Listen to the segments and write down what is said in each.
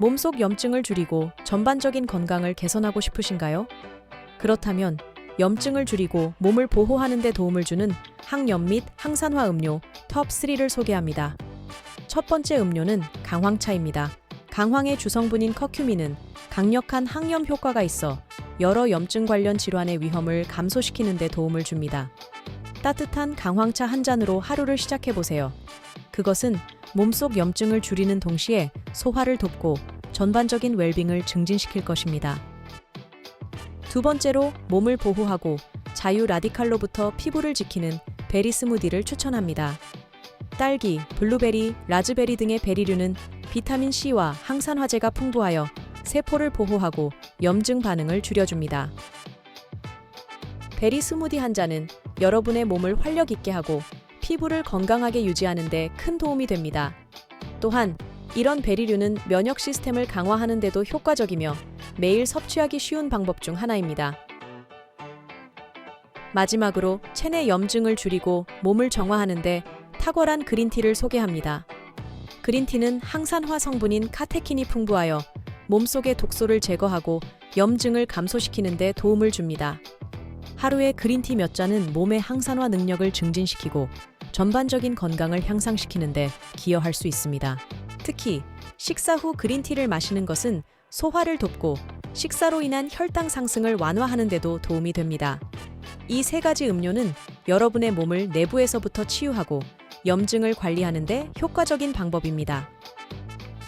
몸속 염증을 줄이고 전반적인 건강을 개선하고 싶으신가요? 그렇다면 염증을 줄이고 몸을 보호하는 데 도움을 주는 항염 및 항산화 음료 톱3를 소개합니다. 첫 번째 음료는 강황차입니다. 강황의 주성분인 커큐민은 강력한 항염 효과가 있어 여러 염증 관련 질환의 위험을 감소시키는 데 도움을 줍니다. 따뜻한 강황차 한 잔으로 하루를 시작해 보세요. 그것은 몸속 염증을 줄이는 동시에 소화를 돕고 전반적인 웰빙을 증진시킬 것입니다. 두 번째로 몸을 보호하고 자유 라디칼로부터 피부를 지키는 베리 스무디를 추천합니다. 딸기, 블루베리, 라즈베리 등의 베리류는 비타민 C와 항산화제가 풍부하여 세포를 보호하고 염증 반응을 줄여줍니다. 베리 스무디 한 잔은 여러분의 몸을 활력 있게 하고 피부를 건강하게 유지하는 데 큰 도움이 됩니다. 또한 이런 베리류는 면역 시스템을 강화하는 데도 효과적이며 매일 섭취하기 쉬운 방법 중 하나입니다. 마지막으로 체내 염증을 줄이고 몸을 정화하는데 탁월한 그린티를 소개합니다. 그린티는 항산화 성분인 카테킨이 풍부하여 몸속의 독소를 제거하고 염증을 감소시키는 데 도움을 줍니다. 하루에 그린티 몇 잔은 몸의 항산화 능력을 증진시키고 전반적인 건강을 향상시키는 데 기여할 수 있습니다. 특히 식사 후 그린티를 마시는 것은 소화를 돕고 식사로 인한 혈당 상승을 완화하는 데도 도움이 됩니다. 이 세 가지 음료는 여러분의 몸을 내부에서부터 치유하고 염증을 관리하는 데 효과적인 방법입니다.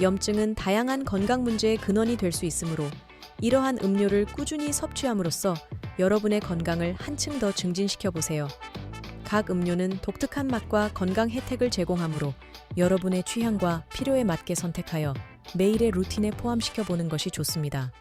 염증은 다양한 건강 문제의 근원이 될 수 있으므로 이러한 음료를 꾸준히 섭취함으로써 여러분의 건강을 한층 더 증진시켜 보세요. 각 음료는 독특한 맛과 건강 혜택을 제공하므로 여러분의 취향과 필요에 맞게 선택하여 매일의 루틴에 포함시켜 보는 것이 좋습니다.